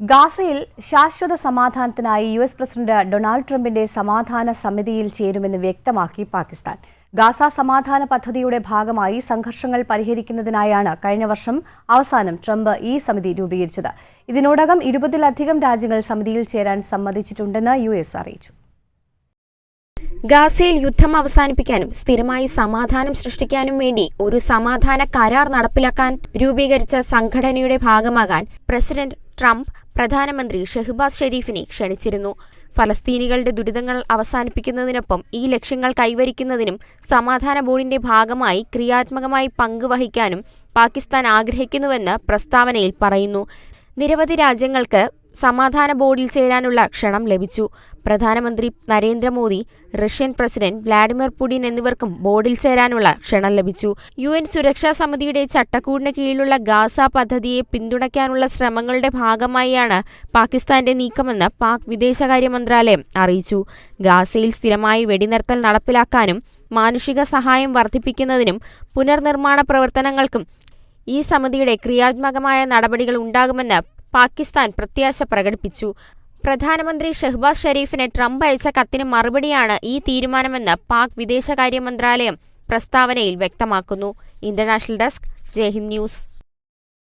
ഗാസയിൽ ശാശ്വത സമാധാനത്തിനായി യു എസ് പ്രസിഡന്റ് ഡൊണാൾഡ് ട്രംപിന്റെ സമാധാന സമിതിയിൽ ചേരുമെന്ന് വ്യക്തമാക്കി പാകിസ്ഥാൻ. ഗാസ സമാധാന പദ്ധതിയുടെ ഭാഗമായി സംഘർഷങ്ങൾ പരിഹരിക്കുന്നതിനായാണ് കഴിഞ്ഞ വർഷം അവസാനം ട്രംപ് ഈ സമിതി രൂപീകരിച്ചത്. ഇതിനോടകം ഇരുപതിലധികം രാജ്യങ്ങൾ സമിതിയിൽ ചേരാൻ സമ്മതിച്ചിട്ടുണ്ടെന്ന് യു അറിയിച്ചു. ഗാസയിൽ യുദ്ധം അവസാനിപ്പിക്കാനും സ്ഥിരമായി സമാധാനം സൃഷ്ടിക്കാനും വേണ്ടി ഒരു സമാധാന കരാർ നടപ്പിലാക്കാൻ രൂപീകരിച്ച സംഘടനയുടെ ഭാഗമാകാൻ പ്രസിഡന്റ് ട്രംപ് പ്രധാനമന്ത്രി ഷെഹ്ബാസ് ഷെരീഫിനെ ക്ഷണിച്ചിരുന്നു. ഫലസ്തീനികളുടെ ദുരിതങ്ങൾ അവസാനിപ്പിക്കുന്നതിനൊപ്പം ഈ ലക്ഷ്യങ്ങൾ കൈവരിക്കുന്നതിനും സമാധാന ബോർഡിന്റെ ഭാഗമായി ക്രിയാത്മകമായി പങ്കുവഹിക്കാനും പാകിസ്ഥാൻ ആഗ്രഹിക്കുന്നുവെന്ന് പ്രസ്താവനയിൽ പറയുന്നു. നിരവധി രാജ്യങ്ങൾക്ക് സമാധാന ബോർഡിൽ ചേരാനുള്ള ക്ഷണം ലഭിച്ചു. പ്രധാനമന്ത്രി Narendra Modi Russian president Vladimir Putin എന്നിവർക്കും ബോർഡിൽ ചേരാനുള്ള ക്ഷണം ലഭിച്ചു. യു എൻ സുരക്ഷാ സമിതിയുടെ ചട്ടക്കൂടിന് കീഴിലുള്ള ഗാസ പദ്ധതിയെ പിന്തുണയ്ക്കാനുള്ള ശ്രമങ്ങളുടെ ഭാഗമായാണ് പാകിസ്ഥാന്റെ നീക്കമെന്ന് പാക് വിദേശകാര്യ മന്ത്രാലയം അറിയിച്ചു. ഗാസയിൽ സ്ഥിരമായി വെടിനിർത്തൽ നടപ്പിലാക്കാനും മാനുഷിക സഹായം വർദ്ധിപ്പിക്കുന്നതിനും പുനർനിർമ്മാണ പ്രവർത്തനങ്ങൾക്കും ഈ സമിതിയുടെ ക്രിയാത്മകമായ നടപടികൾ ഉണ്ടാകുമെന്ന് പാകിസ്ഥാൻ പ്രത്യാശ പ്രകടിപ്പിച്ചു. പ്രധാനമന്ത്രി ഷെഹ്ബാസ് ഷെരീഫിന് ട്രംപ് അയച്ച കത്തിന് മറുപടിയാണ് ഈ തീരുമാനമെന്ന് പാക് വിദേശകാര്യ മന്ത്രാലയം പ്രസ്താവനയിൽ വ്യക്തമാക്കുന്നു. International desk Jaihind news.